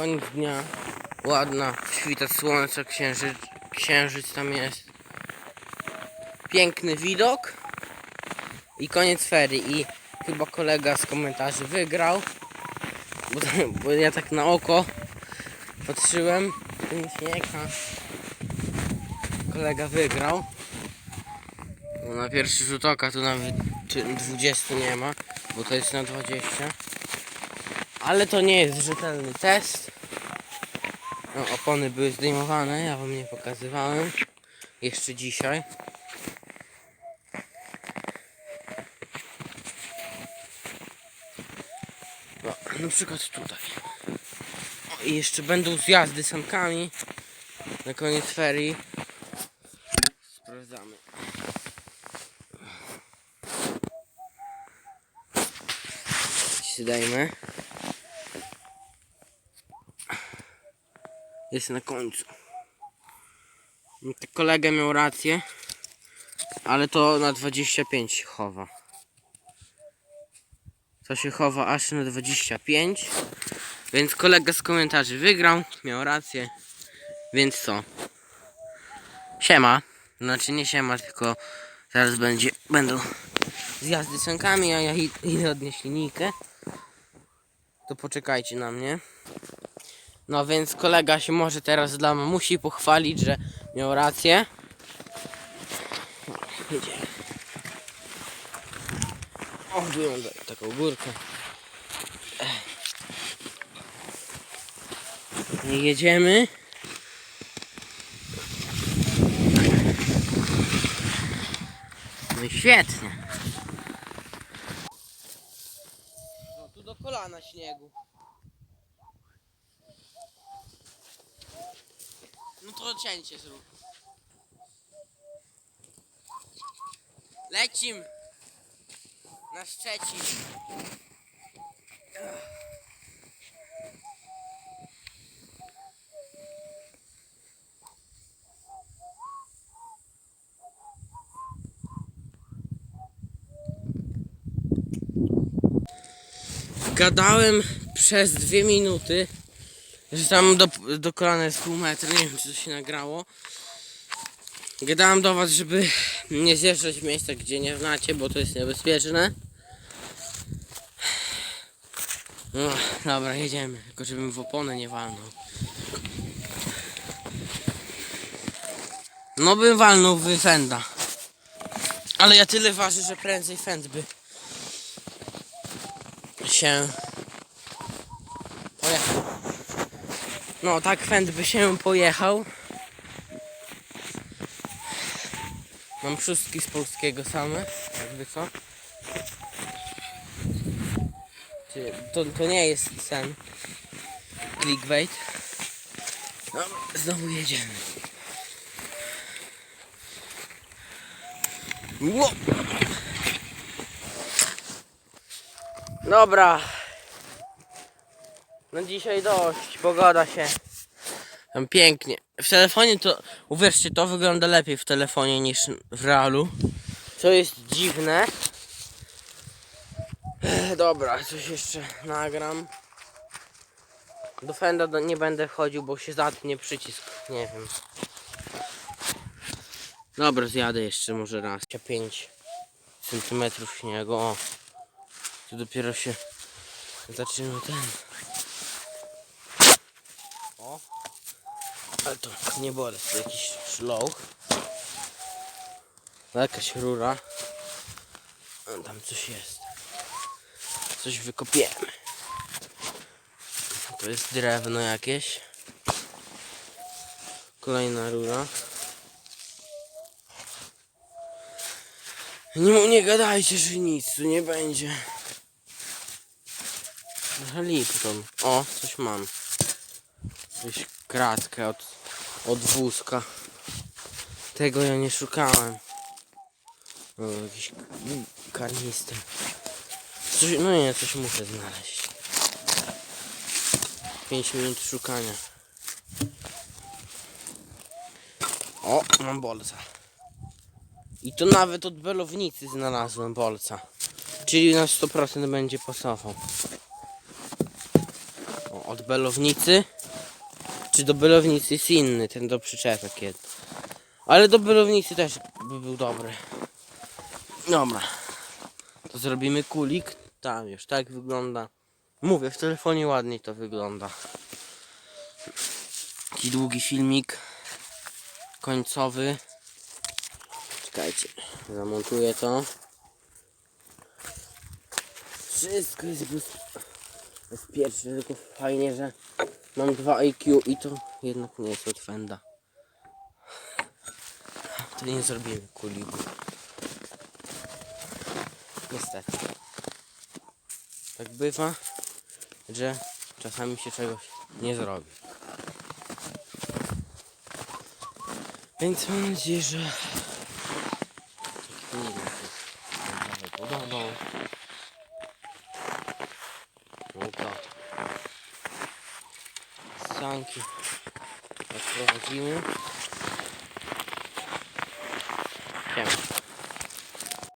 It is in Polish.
Koniec dnia. Ładna. Świta słońce, księżyc, księżyc tam jest. Piękny widok. I koniec ferii. I chyba kolega z komentarzy wygrał. Bo, bo ja tak na oko patrzyłem. Ma. Kolega wygrał. No na pierwszy rzut oka tu nawet czy 20 nie ma, bo to jest na 20. Ale to nie jest rzetelny test. No, opony były zdejmowane, ja wam nie pokazywałem. Jeszcze dzisiaj. No, na przykład tutaj. O, I jeszcze będą zjazdy sankami. Na koniec ferii. Sprawdzamy. się Jest na końcu. Kolega miał rację, ale to na 25 się chowa. To się chowa aż na 25. Więc kolega z komentarzy wygrał, miał rację. Więc co? Siema. Znaczy nie siema, tylko zaraz będzie, będą zjazdy sankami, a ja idę odnieść linijkę to poczekajcie na mnie. No więc kolega się może teraz dla musi pochwalić, że miał rację. Jedziemy. O, wygląda taką górkę. I jedziemy. No i świetnie. No tu do kolana śniegu. No to cięcie zrób. Lecim. Na Szczecin. Gadałem przez dwie minuty, że tam do, do kolana jest pół metra, nie wiem czy to się nagrało. Gadałem do was, żeby nie zjeżdżać w miejsca, gdzie nie znacie, bo to jest niebezpieczne. No, dobra, jedziemy, tylko żebym w oponę nie walnął. No bym walnął w fenda. Ale ja tyle waży, że prędzej fend by się pojechał. No tak fend by się pojechał. Mam szóstki z polskiego same, jakby co. To, to nie jest ten clickbait. No, znowu jedziemy. Ło! Dobra. No dzisiaj dość, pogoda się. Tam pięknie. W telefonie to, uwierzcie, to wygląda lepiej w telefonie niż w realu. Co jest dziwne. Ech, Dobra, coś jeszcze nagram. Do Fenda do- nie będę wchodził, bo się zatnie przycisk. Nie wiem. Dobra, zjadę jeszcze może raz. 5 centymetrów śniegu. O. Tu dopiero się zaczyna ten. Ale to nie bolest, to jakiś szloch. Jakaś rura. A, Tam coś jest. Coś wykopiemy. To jest drewno jakieś. Kolejna rura. Nie, nie gadajcie, że nic tu nie będzie. Lipton. O, coś mam. Jakąś kratkę od, od wózka. Tego ja nie szukałem. O, jakiś karnister. Coś, no nie, coś muszę znaleźć. 5 minut szukania. O, mam bolca. I to nawet od belownicy znalazłem bolca. Czyli na 100% będzie pasował. O, od belownicy. Czy do belownicy jest inny, ten do przyczepek jest. Ale do belownicy też by był dobry. Dobra. To zrobimy kulik. Tam już tak wygląda. Mówię, w telefonie ładniej to wygląda. Taki długi filmik końcowy. Czekajcie, zamontuję to. Wszystko jest bez- bezpieczne, tylko fajnie, że mam 2 IQ i to jednak nie jest od Fenda. To nie zrobimy kuliku. Niestety. Tak bywa, że czasami się czegoś nie zrobi. Więc mam nadzieję, że taki filmik Wam się podobał. No to sanki odprowadzimy. Siema.